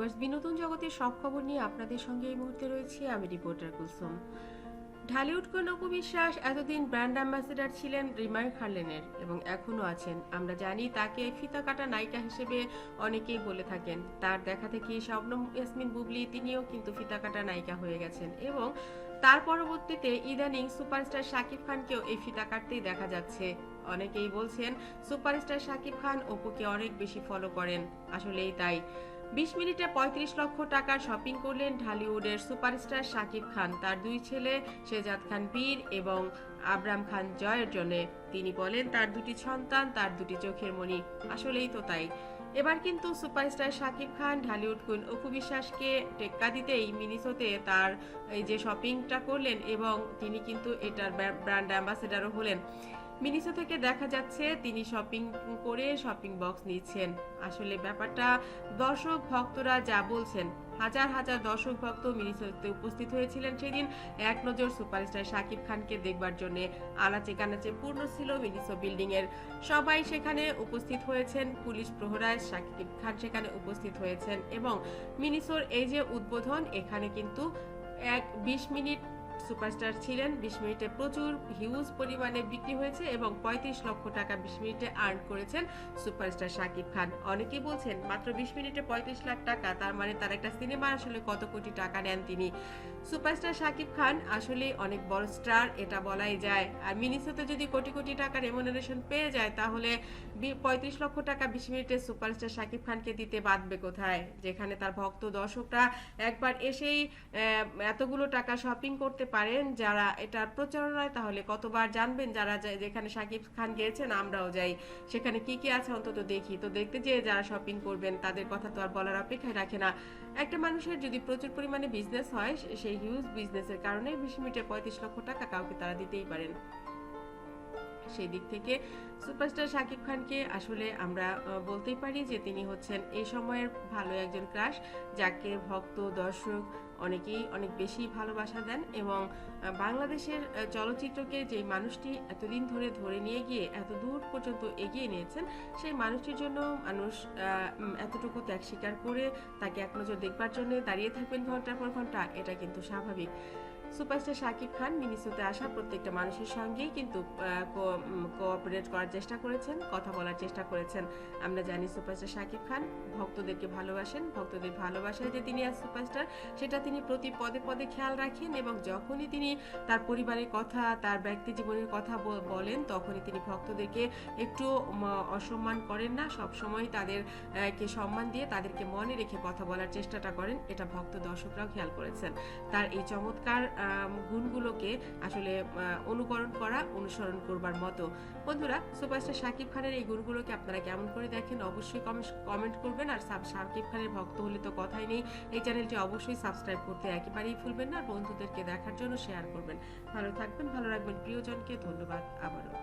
জগতের সব খবর নিয়ে আপনাদের সঙ্গে এই মুহূর্তে রয়েছে। আমি রিপোর্টার কুলসুম। ঢালিউড কোন অপু বিশ্বাস এতদিন ব্র্যান্ড অ্যাম্বাসেডর ছিলেন রিমাই খার্লেনের এবং এখনও আছেন। আমরা জানি তাকে ফিতা কাটা নায়িকা হিসেবে অনেকেই বলে থাকেন। তার দেখা থেকে শবনম ইয়াসমিন বুবলি, তিনিও কিন্তু ফিতা কাটা নায়িকা হয়ে গেছেন এবং তার পরবর্তীতে ইদানিং সুপারস্টার শাকিব খানকেও এই ফিতা কাটতেই দেখা যাচ্ছে। অনেকেই বলছেন, সুপারস্টার শাকিব খান অপুকে অনেক বেশি ফলো করেন। আসলেই তাই। বিশ মিনিটে পঁয়ত্রিশ লক্ষ টাকার শপিং করলেন ঢালিউডের সুপারস্টার শাকিব খান। তার দুই ছেলে শেজাদ খান বীর এবং আবরাম খান জয়ের জন্য। তিনি বলেন, তার দুটি সন্তান, তার দুটি চোখের মণি। আসলেই তো তাই। এবার কিন্তু সুপারস্টার শাকিব খান, ঢালিউড কুইন অপু বিশ্বাসকে টেক্কা দিতেই মিনিসোতে তার এই যে শপিংটা করলেন এবং তিনি কিন্তু এটার ব্র্যান্ড অ্যাম্বাসেডারও হলেন। মিনিসো থেকে দেখা যাচ্ছে তিনি শপিং করে শপিং বক্স নিচ্ছেন। আসলে ব্যাপারটা দর্শক ভক্তরা যা বলছেন, হাজার হাজার দর্শক ভক্ত মিনিসোতে উপস্থিত হয়েছিলেন সেদিন। এক নজর সুপারস্টার শাকিব খানকে দেখবার জন্য আনাচে কানাচে পূর্ণ ছিল মিনিসো বিল্ডিং এর। সবাই সেখানে উপস্থিত হয়েছেন, পুলিশ প্রহরায় শাকিব খান সেখানে উপস্থিত হয়েছেন এবং মিনিসোর এই যে উদ্বোধন, এখানে কিন্তু এক বিশ মিনিট সুপারস্টার ছিলেন, বিশ মিনিটে প্রচুর হিউজ পরিমাণে বিক্রি হয়েছে এবং পঁয়ত্রিশ লক্ষ টাকা বিশ মিনিটে আর্ন করেছেন সুপারস্টার শাকিব খান। অনেকেই বলছেন, মাত্র বিশ মিনিটে পঁয়ত্রিশ লাখ টাকা, তার মানে তার একটা সিনেমা আসলে কত কোটি টাকা নেন তিনি। সুপারস্টার শাকিব খান আসলে অনেক বড় স্টার এটা বলাই যায়। আর মিনিসোতে যদি কোটি কোটি টাকা রেমুনারেশন পেয়ে যায়, তাহলে পঁয়ত্রিশ লক্ষ টাকা বিশ মিনিটে সুপারস্টার শাকিব খানকে দিতে বাঁধবে কোথায়? যেখানে তার ভক্ত, দর্শকরা একবার এসেই এতগুলো টাকা শপিং করতে পারেন যারা এটার প্রচারণায় তাহলে কতবার জানবেন যারা যেখানে সাকিব খান গিয়েছেন, আমরাও যাই। সেখানে কি কি আছে অন্তত দেখি। তো দেখতে যেয়ে যারা শপিং করবেন, তাদের কথা তো আর বলার অপেক্ষায় রাখে না। একটা মানুষের যদি প্রচুর পরিমাণে বিজনেস হয় সেই হিউজ বিজনেসের কারণে বিশ মিনিটে পঁয়ত্রিশ লক্ষ টাকা কাউকে তারা দিতেই পারেন। সেই দিক থেকে সুপারস্টার শাকিব খানকে আসলে আমরা বলতেই পারি যে তিনি হচ্ছেন এই সময়ের ভালো একজন ক্রাশ, যাকে ভক্ত, দর্শক অনেকেই অনেক বেশি ভালোবাসা দেন এবং বাংলাদেশের চলচ্চিত্রকে যে মানুষটি এতদিন ধরে ধরে নিয়ে গিয়ে এত দূর পর্যন্ত এগিয়ে নিয়েছেন, সেই মানুষটির জন্য মানুষ এতটুকু ত্যাগ স্বীকার করে তাকে এক নজর দেখবার জন্য দাঁড়িয়ে থাকবেন ঘণ্টার পর ঘণ্টা, এটা কিন্তু স্বাভাবিক। সুপারস্টার শাকিব খান মিনিসোতে আসা প্রত্যেকটা মানুষের সঙ্গেই কিন্তু কোঅপারেট করার চেষ্টা করেছেন, কথা বলার চেষ্টা করেছেন। আমরা জানি সুপারস্টার শাকিব খান ভক্তদেরকে ভালোবাসেন, ভক্তদের ভালোবাসায় যে তিনি আজ সুপারস্টার সেটা তিনি প্রতি পদে পদে খেয়াল রাখেন এবং যখনই তিনি তার পরিবারের কথা, তার ব্যক্তি জীবনের কথা বলেন, তখনই তিনি ভক্তদেরকে একটু অসম্মান করেন না সব সময় তাদের সম্মান দিয়ে তাদেরকে মনে রেখে কথা বলার চেষ্টাটা করেন, এটা ভক্ত দর্শকরাও খেয়াল করেছেন। তার এই চমৎকার গুণগুলোকে আসলে অনুকরণ করা, অনুসরণ করবার মতো। বন্ধুরা, সুপারস্টার শাকিব খানের এই গুণগুলোকে আপনারা কেমন করে দেখেন অবশ্যই কমেন্ট করবেন। আর সাকিব শাকিব খানের ভক্ত হলে তো কথাই নেই। এই চ্যানেলটি অবশ্যই সাবস্ক্রাইব করতে একেবারেই ভুলবেন না। বন্ধুদেরকে দেখার জন্য শেয়ার করবেন। ভালো থাকবেন, ভালো রাখবেন। প্রিয়জনকে ধন্যবাদ আবারও।